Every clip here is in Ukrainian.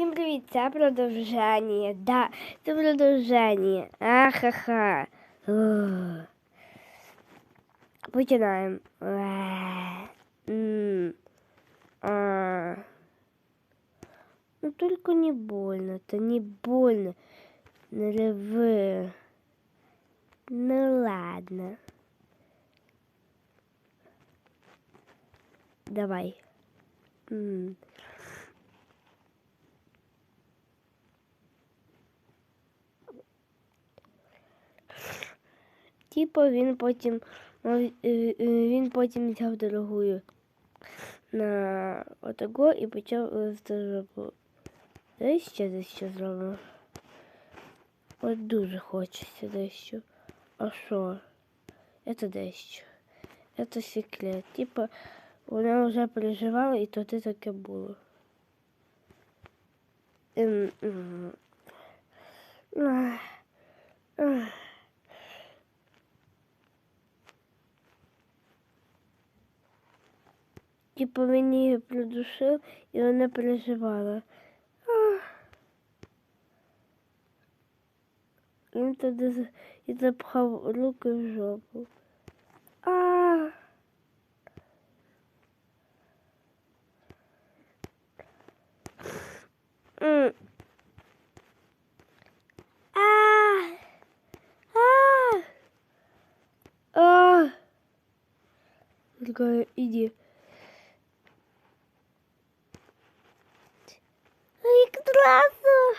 Всім привіт, це продовження. Да, це продовження. Ахаха. Ух. Починаємо. Е, м, а. Ну только не больно, то не больно. Не реви. Ну ладно. Давай. Типу він потім е, е, він потім взяв дорогую на отого і почав листи жопу. Дай ще дещо зробимо. От дуже хочеться дещо. А що? Це дещо. Це секрет. Типа вона вже переживала і тоді таке було. Ем, ем. Ах, ах. Типу він її придушив і вона переживала. Він туди і запхав руки в жопу. А. А. Такая, иди. Як класно.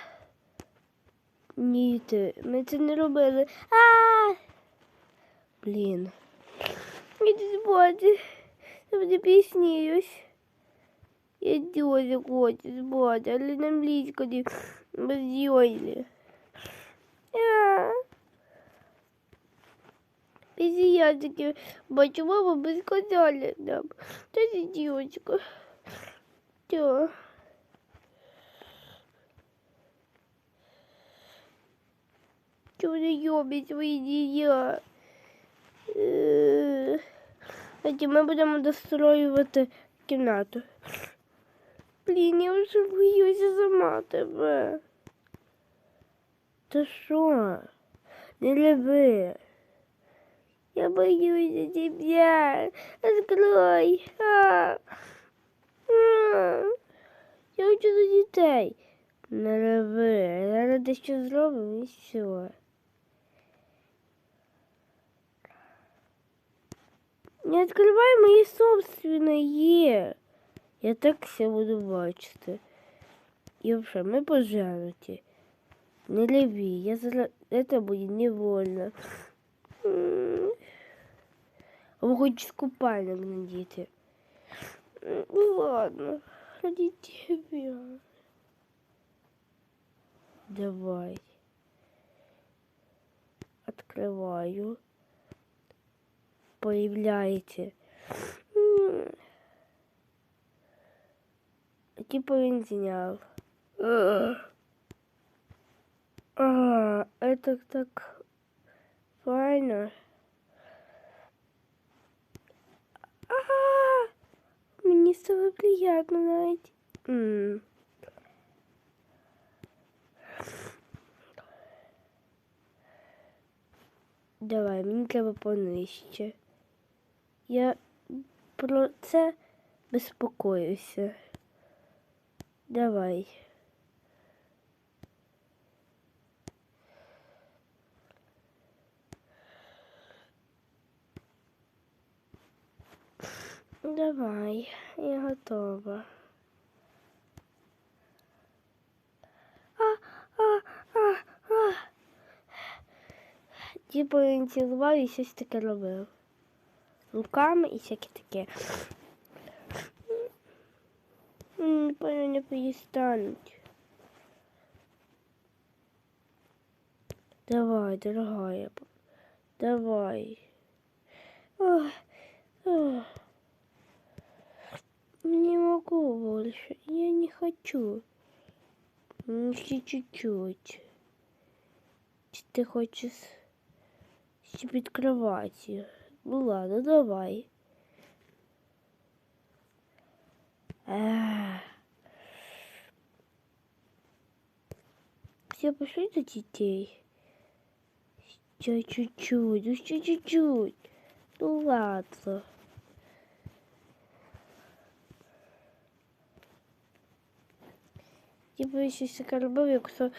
Ні, ти, ми це не робили. А! Блін. Іди спати. Я буде піснююсь. Я дуже хочу спати, але на англійську не. А. Пізіятики бачу, мама би сказали нам. Та дівчинка. Тьо. Не йобить свої дія? Е, Тоді ми будемо достроювати кімнату. Блін, я вже боюся сама тебе. Та що? Не люби. Я боюсь тебя. Открой. А. А. Я хочу до дітей. Не люби. Зараз дещо зробимо і все. Не відкривай мої собственные. Я так все буду бачити. І взагалі, ми пожарити. Не люби, я зараз... Это будет невольно. М. Або хоч купальник надіти. М, Ну ладно, ради тебя. Давай. Открываю. Появляется. М. Типа він зняв. Ugh. А, это так файно. А, мені стало приятно навіть. М. Давай, мені треба понижче. Я про це безпокоюся. Давай. Давай, я готова. А, а, а, а. Типу він цілував і щось таке робив. Руками і всяке таке. Напевно, не перестануть. Давай, дорогая. Давай. Не могу больше. Я не хочу. Еще чуть-чуть. Ты хочешь ще під кроватью? Ну ладно, давай. Ах. Все, пошли до детей. Еще чуть-чуть, ну еще чуть-чуть. Ну ладно. Типа щось таке робив, як то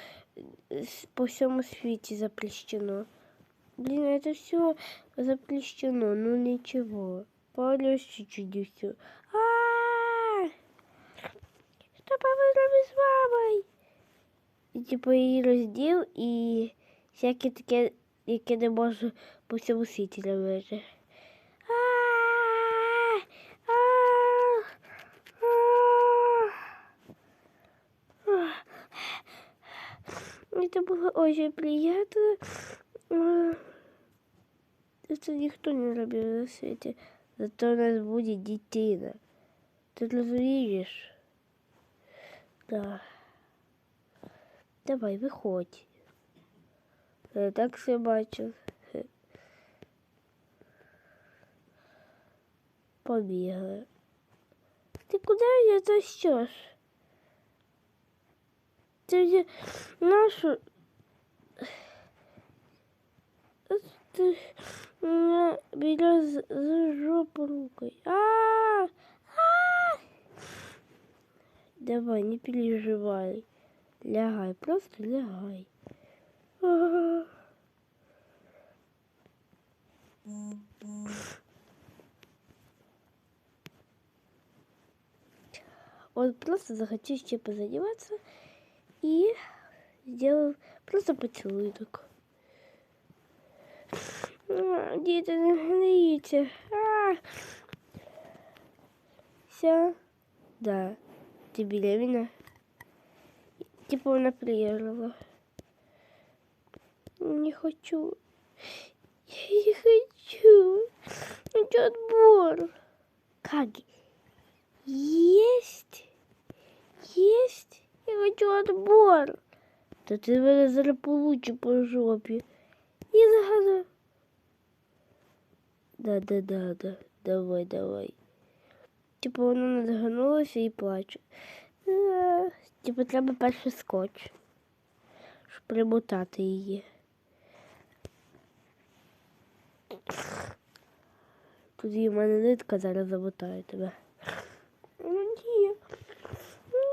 с- по всьому світі заплещено. Блин, это все заплещено, ну ничего. Полез чуть-чуть и все. А! Что повезло з мамою? І типу її розділ і всяке таке, яке не можу по всьому світі робити. А! А! А! Это было очень приятно. Это никто не робив на свете. Зато у нас будет дитина. Ты разумеешь? Да. Давай, виходь. Я так все. Хе. Побігли. Ти куди я за що ж? Ти нашу. Ти мене біля з, з жопу рукою. А, а! Давай, не переживай. Лягай, просто лягай. А. Он просто захотел еще позаниматься и сделал просто поцелуйок. А, Дети, не грите. А. Все? Да. Ты беременна? Типа вона приїжджала. Не хочу. Я не хочу. Хочу отбор. Как? Есть? Есть? Я хочу отбор. Та ти мене зараз получи по жопі. І загадаю. Да, да, да, да. Давай, давай. Типу вона надганулася і плаче. Типу треба перший скотч, щоб примотати її. Тоді в мене нитка зараз замотає тебе. Ну ні.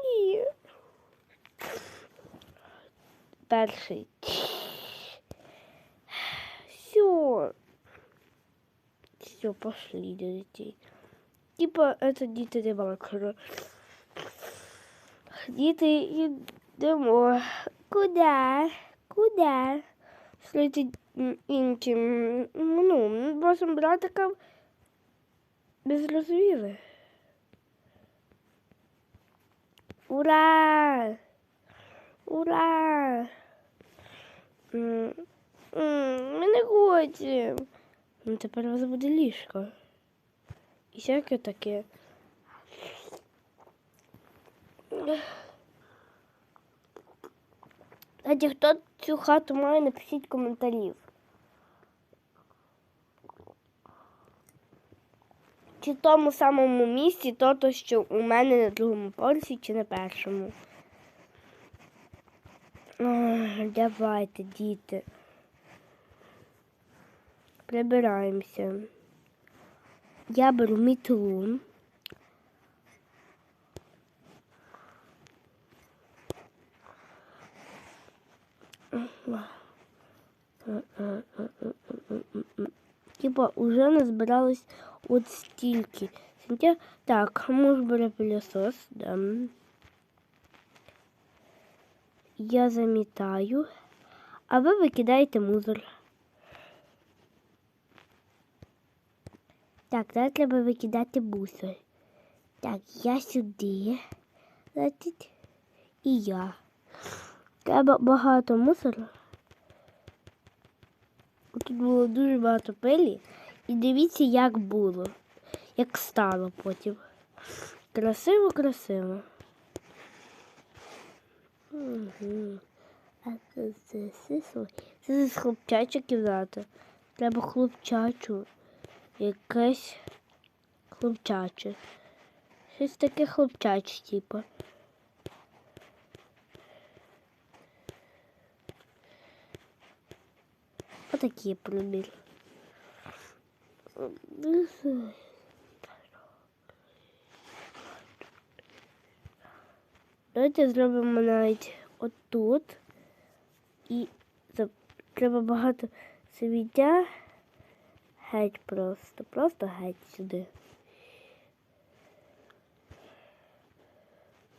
Ні. Перший. Все. Все, пошли до детей. Типа, это діти не макро. Діти йдемо. Куда? Куда? Слідти іншим, ну, вашим братикам без розвіли. Ура! Ура! М, м, Ми не хочемо. Ну, тепер у вас буде ліжко. І всяке таке. Кстати, хто цю хату має, напишіть коментарів. Чи в тому самому місці, то, то що у мене на другому поверсі, чи на першому. Ах, давайте, діти. Прибираємося. Я беру мітлу. Типа уже назбиралось от стільки. Так, муж бере пилосос, да. Я замітаю, а ви викидаєте мусор. Так, зараз треба викидати мусор. Так, я сюди. Значить, і я. Треба багато мусору. Тут було дуже багато пилі. І дивіться, як було. Як стало потім. Красиво, красиво. А це, це, це, це, з хлопчача кімната. Треба хлопчачу. Якесь хлопчаче. Щось таке хлопчаче, типу. Отакі пробір. Давайте зробимо навіть отут. І треба багато сміття. Геть просто. Просто геть сюди.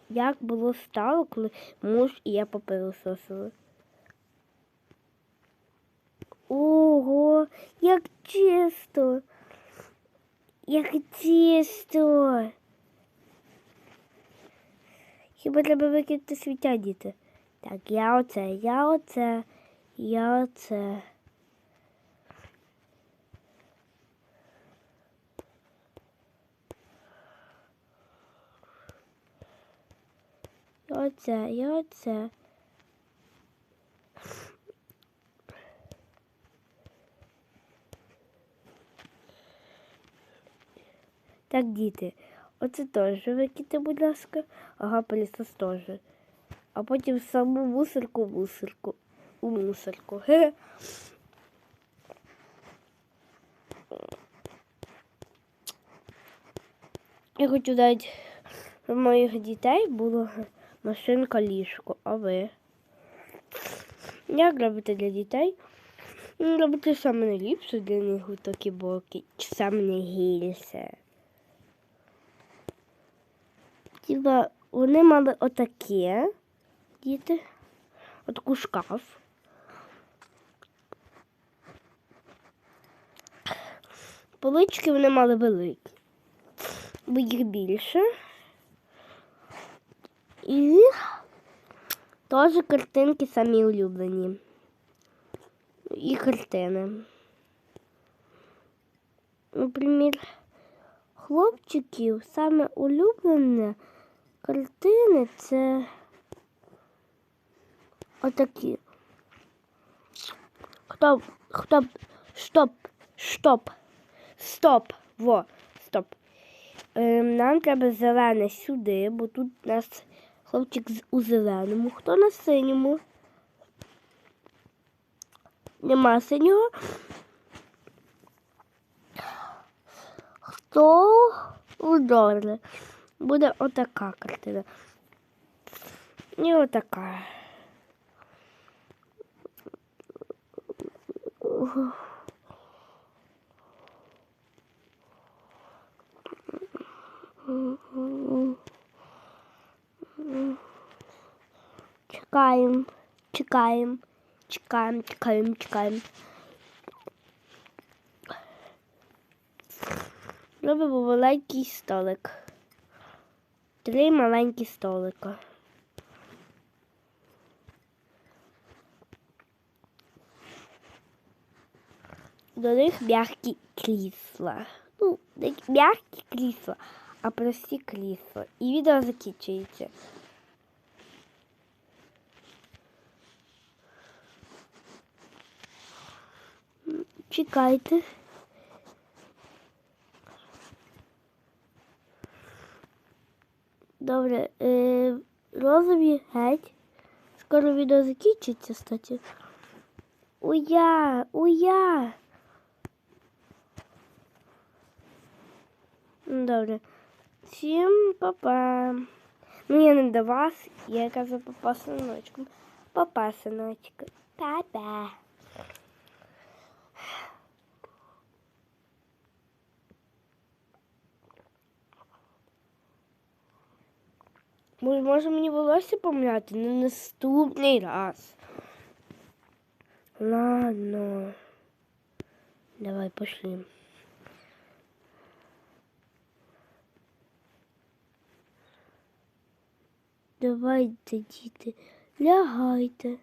Як було стало, коли муж і я попилососили. Ого, як чисто. Як чисто. Хіба треба викинути сміття, діти? Так, я оце, я оце, я оце. Я оце, я оце. Так, діти, оце теж викиньте, будь ласка. Ага, пилісос теж. А потім саму мусорку, мусорку, у мусорку. Хе. Я хочу дати моїх дітей було машинка ліжко, а ви? Як робите для дітей? Ну, Робите саме найліпше для них такі боки, чи саме найгірше. Типа вони мали отаке діти, отаку шкаф. Полички вони мали великі, бо їх більше. І теж картинки самі улюблені. І картини. Наприклад, хлопчиків саме улюблене картини це отакі. Стоп, стоп, стоп, стоп, стоп, во, стоп. Ем, нам треба зелене сюди, бо тут у нас хлопчик у зеленому. Хто на синьому? Нема синього. Хто у добре? Буде отака картина. І отака. Чекаємо, чекаємо, чекаємо, чекаємо, чекаємо. Робимо маленький столик. Три маленькі столика. До них м'які крісла. Ну, м'які крісла, а прості крісла. І відео закінчується. Чекайте. Добре, е, розові геть. Скоро відео закінчиться, кстати. Уя, уя. Добре. Всім па-па. Ну, я не до вас, я казав папа синочком. Папа синочка. Па-па. Може, мені волосся пом'яти на наступний раз. Ладно. Давай пошли. Давайте, діти, лягайте.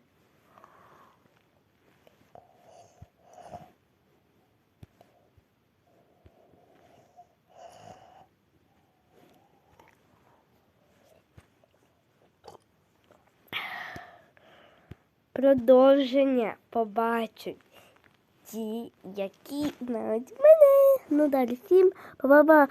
Продовження побачать ті, які знають мене. Ну далі всім па-па-па.